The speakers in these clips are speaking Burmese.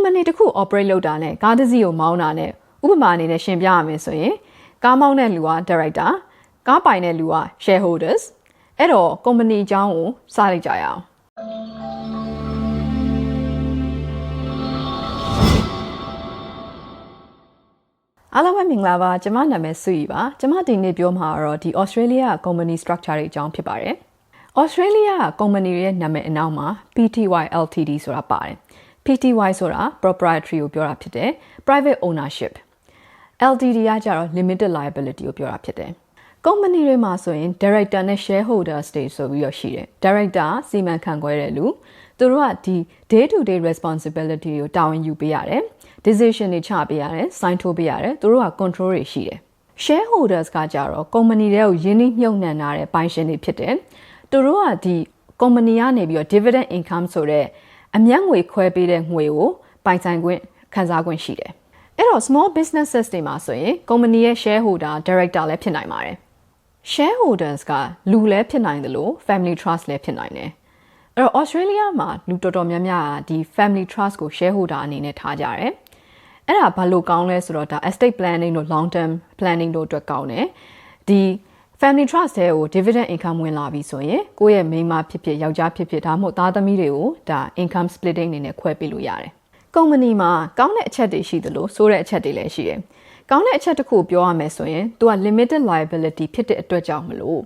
company တစ်ခု operate လုပ်တာနဲ့ကားတစ်စီးကိုမောင်းတာနဲ့ဥပမာအနေနဲ့ရှင်းပြရမယ်ဆိုရင်ကားမောင်းတဲ့လူက director ကားပိုင်တဲ့လူက shareholders အဲ့တော့ company အကြောင်းကိုစလိုက်ကြရအောင်အားလုံးပဲမင်္ဂလာပါကျွန်မနာမည်စုရီပါကျွန်မဒီနေ့ပြောမှာတော့ဒီ Australia company structure တွေအကြောင်းဖြစ်ပါတယ် Australia company ရဲ့နာမည်အနောက်မှာ PTY Ltd ဆိုတာပါတယ် PTY ဆိုတာ proprietary ကိုပြောတာဖြစ်တယ် private ownership LTD ကကြတော့ limited liability ကိုပြောတာဖြစ်တယ်။ company တွေမှာဆိုရင် director နဲ့ shareholders တွေဆိုပြီးတော့ရှိတယ်။ director စီမံခန့်ခွဲတဲ့လူသူတို့ကဒီ day to day responsibility ကိုတာဝန်ယူပေးရတယ်။ decision တွေချပေးရတယ်။ sign ထိုးပေးရတယ်။သူတို့က control တွေရှိတယ်။ shareholders ကကြတော့ company တွေကိုယင်းနှိမ့်မြုပ်နှံထားတဲ့ပိုင်ရှင်တွေဖြစ်တယ်။သူတို့ကဒီ company ကနေပြီးတော့ dividend income ဆိုတဲ့ အမြတ်ငွေခွဲပေးတဲ့ငွေကိုပိုင်ဆိုင်ခွင့်ခံစားခွင့်ရှိတယ်။အဲ့တော့ small businesses တွေမှာဆိုရင် company ရဲ့ shareholder director လည်းဖြစ်နိုင်ပါတယ်။ shareholders ကလူလည်းဖြစ်နိုင်တယ်လို့ family trust လည်းဖြစ်နိုင်တယ်။အဲ့တော့ Australia မှာလူတော်တော်များများကဒီ family trust ကို shareholder အနေနဲ့ထားကြတယ်။အဲ့ဒါဘာလို့ကောင်းလဲဆိုတော့ဒါ estate planning တို့ long term planning တို့အတွက်ကောင်းတယ်။ဒီ family trust တဲ့ကို dividend income ဝင်လာပြီဆိုရင်ကိုယ့်ရဲ့မိန်းမဖြစ်ဖြစ်ယောက်ျားဖြစ်ဖြစ်ဒါမှမဟုတ်သားသမီးတွေကိုဒါ income splitting အနေနဲ့ခွဲပေးလို့ရတယ်။ကုမ္ပဏီမှာကောင်းတဲ့အချက်တွေရှိသလိုဆိုးတဲ့အချက်တွေလည်းရှိတယ်။ကောင်းတဲ့အချက်တစ်ခုပြောရမယ်ဆိုရင်သူက limited liability ဖြစ်တဲ့အတွက်ကြောင့်မလို့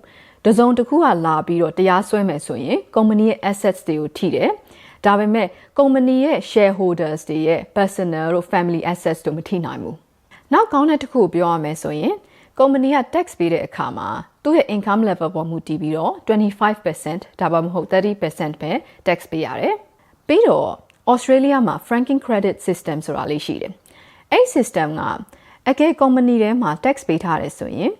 တစုံတစ်ခုကလာပြီးတော့တရားစွဲမယ်ဆိုရင်ကုမ္ပဏီရဲ့ assets တွေကိုထိတယ်။ဒါပေမဲ့ကုမ္ပဏီရဲ့ shareholders တွေရဲ့ personal တို့ family assets တို့မထိနိုင်ဘူး။နောက်ကောင်းတဲ့တစ်ခုပြောရမယ်ဆိုရင် ကုမ္ပဏီက tax ပေးတဲ့အခါမှာသူ့ရဲ့ income level ပေါ်မူတည်ပြီးတော့25%ဒါမှမဟုတ်30%ပဲ tax ပေးရတယ်။ပြီးတော့ Australia မှာ franking credit system ဆိုတာလေးရှိတယ်။အဲ့ system ကအကဲကုမ္ပဏီထဲမှာ tax ပေးထားတယ်ဆိုရင်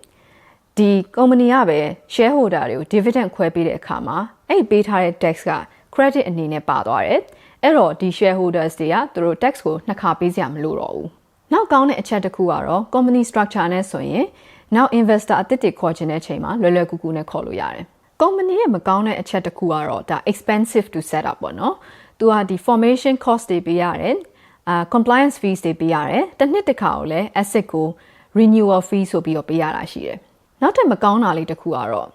ဒီကုမ္ပဏီကပဲ shareholder တွေကို dividend ခွဲပေးတဲ့အခါမှာအဲ့ပေးထားတဲ့ tax က credit အနေနဲ့ပါသွားတယ်။အဲ့တော့ဒီ shareholders တွေကသူတို့ tax ကိုနှစ်ခါပေးစရာမလိုတော့ဘူး။နောက်ကောင်းတဲ့အချက်တစ်ခုကတော့ company structure နဲ့ဆိုရင် နောက် investor အသစ်တွေခေါ်ချင်တဲ့အချိန်မှာလွယ်လွယ်ကူကူနဲ့ခေါ်လို့ရတယ်။ company ရဲ့မကောင်းတဲ့အချက်တစ်ခုကတော့ဒါ expensive to set up ပေါ့နော်။သူကဒီ formation cost တွေပေးရတယ်။အာ compliance fees တွေပေးရတယ်။တစ်နှစ်တစ်ခါကိုလည်း asset ကို renewal fee ဆိုပြီးတော့ပေးရတာရှိတယ်။နောက်ထပ်မကောင်းတာလေးတစ်ခုကတော့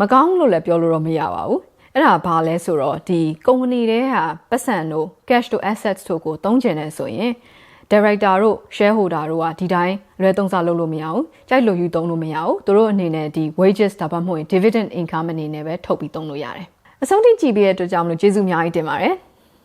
မကောင်းလို့လည်းပြောလို့တော့မရပါဘူး။အဲ့ဒါဘာလဲဆိုတော့ဒီ company တွေဟာပတ်စံတို့ cash to assets တို့ကိုသုံးကျင်နေဆိုရင် director တို့ shareholder တို့ကဒီတိုင်းလွယ်သုံးစားလုပ်လို့မရဘူးကြိုက်လို့ယူသုံးလို့မရဘူးသူတို့အနေနဲ့ဒီ wages ဒါမှမဟုတ် dividend income အနေနဲ့ပဲထုတ်ပြီးသုံးလို့ရတယ်အဆုံးထိကြည့်ပြီးတဲ့အတွက်ကြောင့်မလို့ကျေးဇူးအများကြီးတင်ပါတယ်